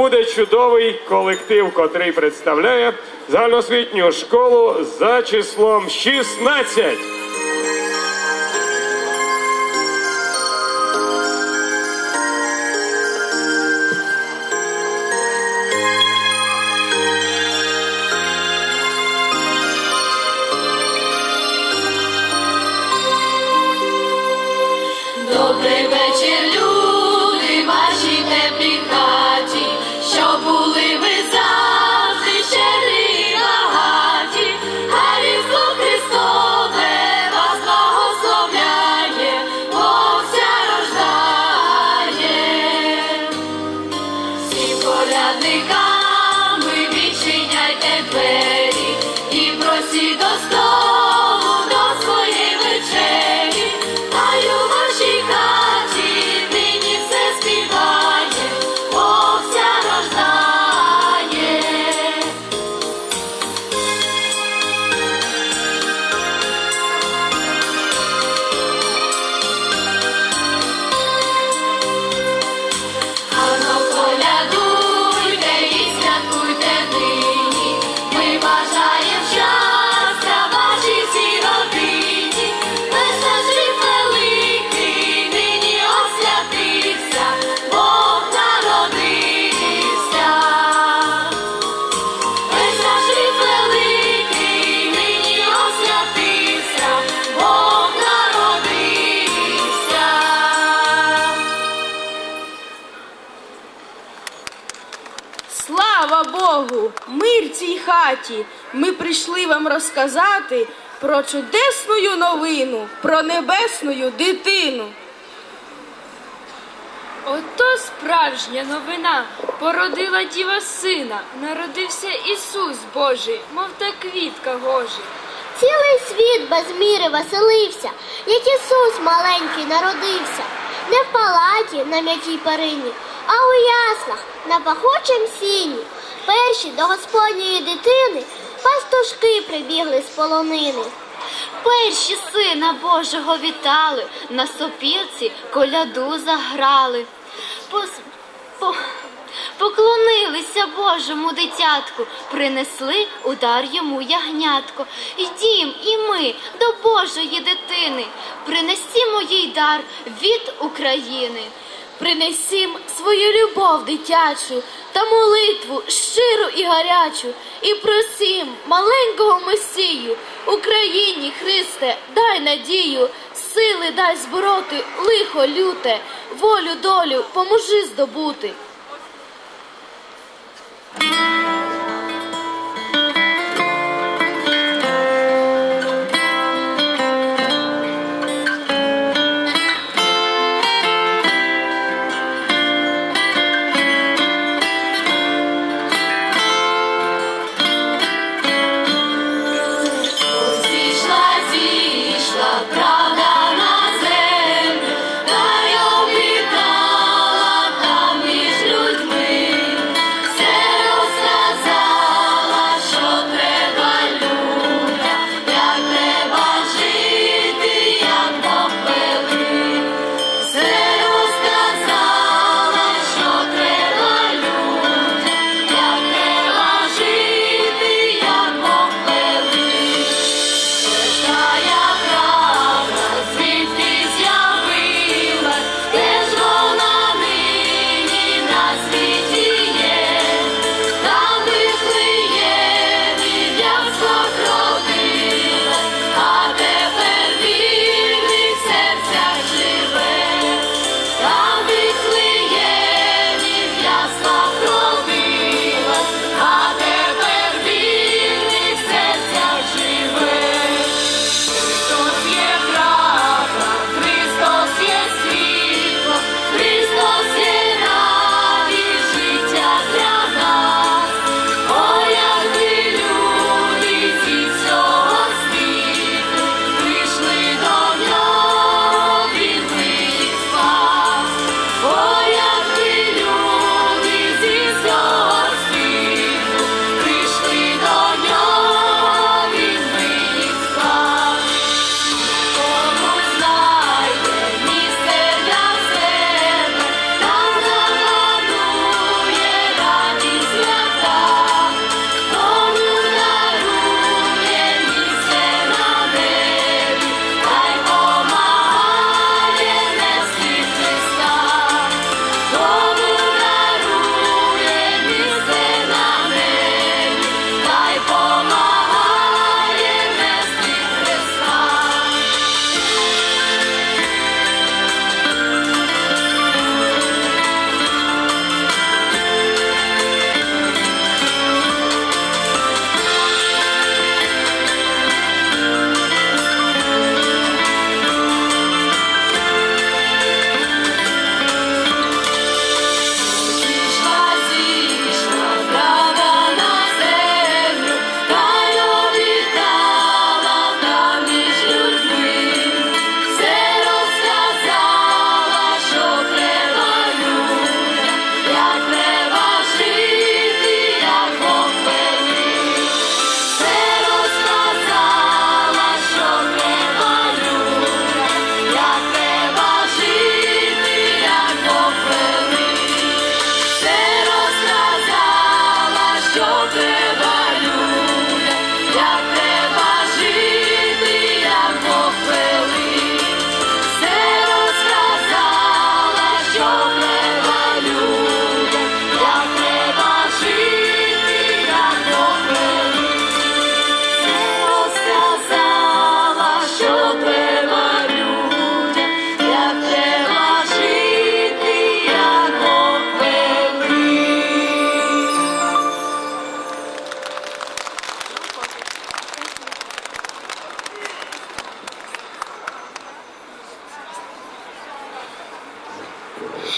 буде чудовий колектив, котрий представляє загальноосвітню школу за числом 16. Добрий вечір, люди, вашій теплій хаті, Мир цій хаті! Ми прийшли вам розказати про чудесну новину, про небесну дитину. Ото справжня новина породила діва сина, народився Ісус Божий, мов та квітка гожий. Цілий світ без міри веселився, як Ісус маленький народився, не в палаті на м'якій перині, а у яслах на пахучім сіні. Перші до Господньої дитини пастушки прибігли з полонини. Перші сина Божого вітали, на сопілці коляду заграли. Пос- по- Поклонилися Божому дитятку, принесли удар йому ягнятко. Ідім і ми до Божої дитини, принесімо їй дар від України. Принесім свою любов дитячу та молитву щиру і гарячу, і просім маленького Месію, Україні, Христе, дай надію, сили дай збороти лихо люте, волю долю поможи здобути.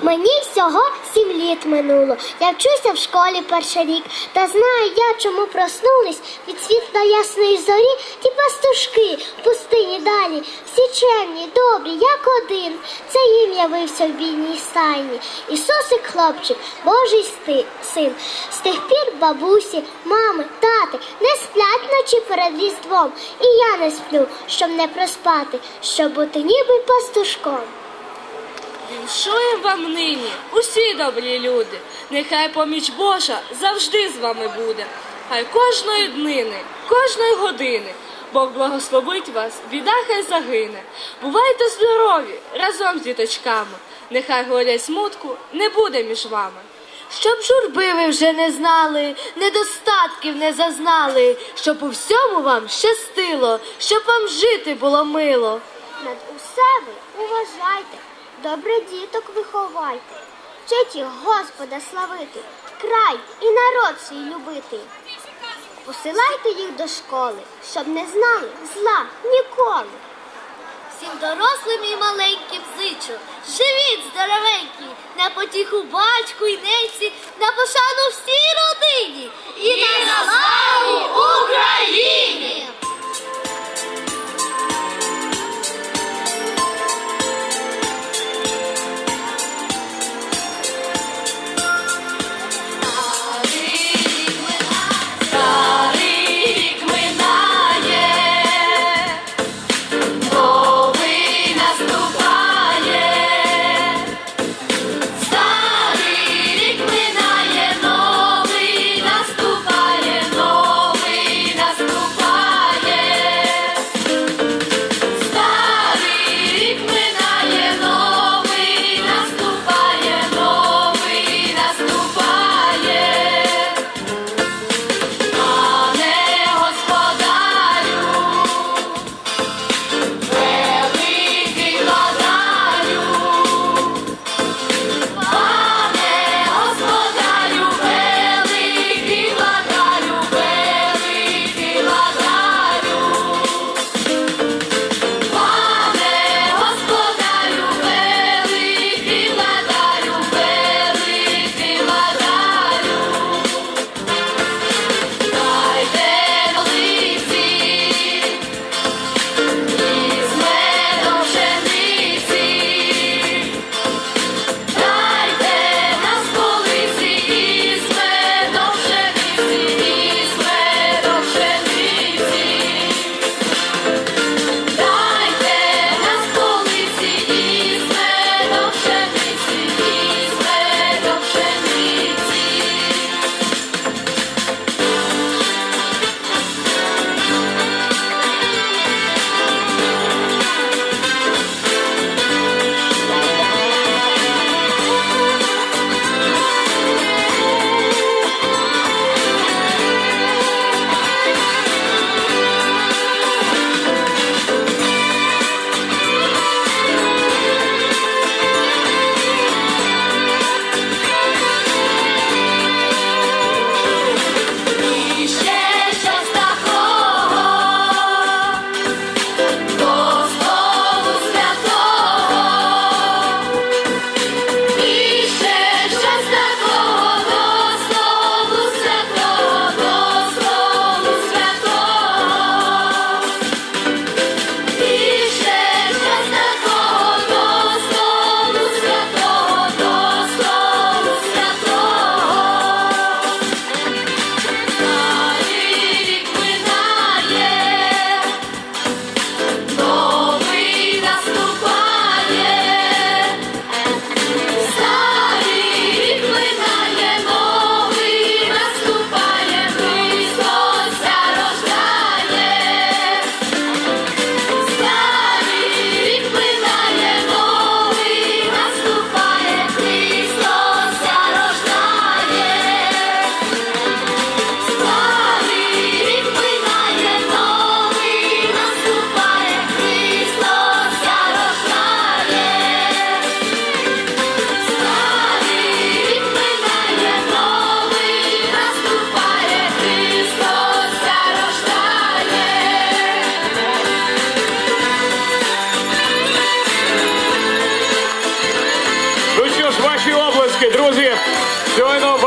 Мені всього сім літ минуло. Я вчуся в школі перший рік. Та знаю я, чому проснулись від світла ясної зорі ті пастушки в пустині далі. Всі чемні, добрі, як один. Це їм явився в бійній стайні. Ісусик хлопчик, Божий син. З тих пір бабусі, мами, тати не сплять ночі перед різдвом. І я не сплю, щоб не проспати, щоб бути ніби пастушком. Віншуєм вам нині, усі добрі люди. Нехай поміч Божа завжди з вами буде. Хай кожної днини, кожної години Бог благословить вас, біда хай загине. Бувайте здорові разом з діточками. Нехай горя смутку не буде між вами. Щоб журби ви вже не знали, недостатків не зазнали, щоб у всьому вам щастило, щоб вам жити було мило. Над усе ви уважайте, добре діток виховайте, вчить їх Господа славити, край і народ свій любити. Посилайте їх до школи, щоб не знали зла ніколи. Всім дорослим і маленьким зичу, живіть здоровенькі, на потіху батьку і ненці, на пошану всій родині і, і на славу Україні. Doing over.